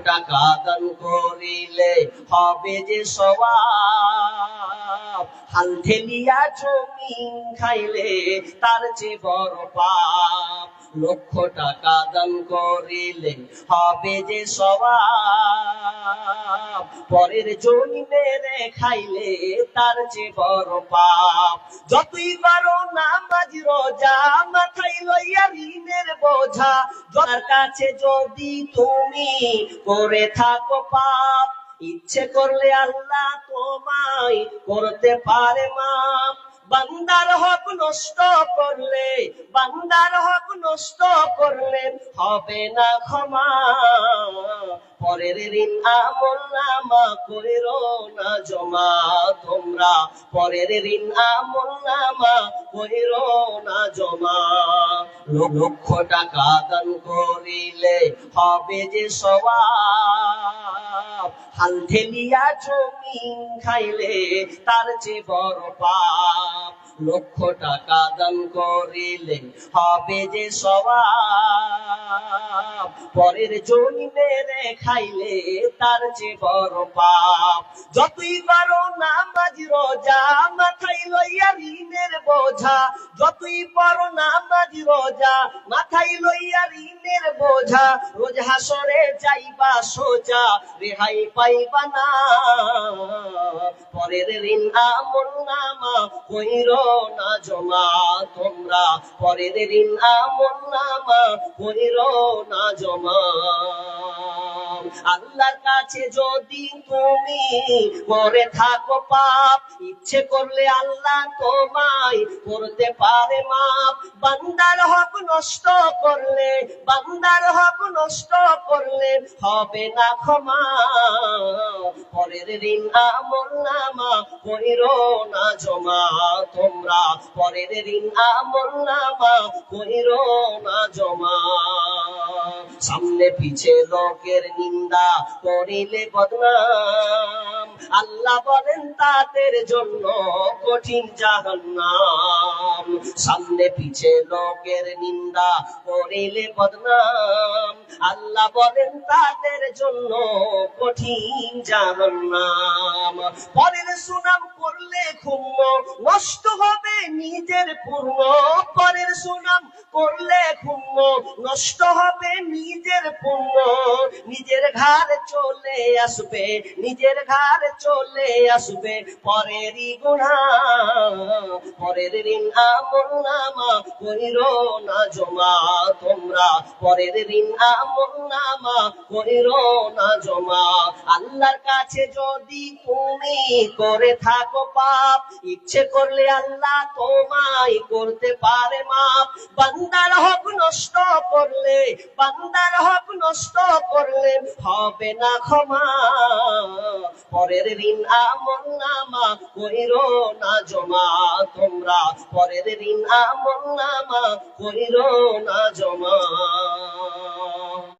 টাকা দান করিলে হবে যে সবাব হাল ঠেলিয়া জমিন খাইলে তার চেয়ে বড় পাপ। লক্ষ টাকা দান করিলে হবে যে সবাব পরের জমি মেরে খাইলে তার চেয়ে বড় পাপ। যতই পারো নামাজ, রোজা মাথায় লইয়া ঋণের বোঝা। যার কাছে যদি তুমি করে থাকো পাপ, ইচ্ছে করলে আল্লাহ তোমায় করতে পারে মাপ। বান্দার হক নষ্ট করলে বান্দার হক নষ্ট করলে হবে না ক্ষমা। পরের ঋণ আমল নামা কইরো না জমা তোমরা। পরের ঋণ আমল নামা কইরো না জমা। লক্ষ টাকা দান করিলে হবে যে সবাব হাল ঠেলিয়া জমিন খাইলে তার চেয়ে বড় পাপ। লক্ষ টাকা দান করিলে হবে যে সবাব পরের জমিনে রে খাইলে তার যে বড় পাপ। যতই পারো নামাজ, রোজা মাথায় লইয়া ঋণের বোঝা। যতই পারো নামাজ রোজা, মাথায় লইয়া ঋণের বোঝা, রোজ হাসরে যাইবা সোজা, রেহাই পাইবা না। পরের ঋণ আমল নামা কইর না জমা, তোমরা পরের ঋণ আমল নামা কইর না জমা। আল্লাহর কাছে যদি তুমি করে থাকো পাপ, ইচ্ছে করলে আল্লাহ তোমায় করতে পারে মাপ। বান্দার হক নষ্ট করলে, বান্দার হক নষ্ট করলে হবে না ক্ষমা। পরের ঋণ আমল নামা কইর না জমা। তোমরা পরের ঋণ আমল নামা কইর না জমা। সামনে পিছে লোকের নিন্দা করিলে বদনাম। আল্লাহ বলেন, তাদের জন্য কঠিন জাহান্নাম। সামনে পিছে লোকের নিন্দা করিলে বদনাম। আল্লাহ বলেন, তাদের জন্য কঠিন জাহান্নাম। পরের সুনাম করলে ক্ষুণ্ণ, নষ্ট হবে নিজের পূর্ণ। পরের সুনাম করলে ক্ষুণ্ণ, নষ্ট হবে নিজের পুণ্য নিজের ঘর চলে আসবে, নিজের ঘর চলে আসবে। পরের গুণা, পরের ঋণ আমল নামা না জমা। না আল্লাহর কাছে যদি তুমি করে থাকো পাপ, ইচ্ছে করলে আল্লাহ তোমায় করতে পারে মাপ। বান্দার হক নষ্ট করলে, বান্দার হক নষ্ট করলে হবে না ক্ষমা। পরের ঋণ আমল নামা কইর না জমা। তোমরা পরের ঋণ আমল নামা করিল না জমা।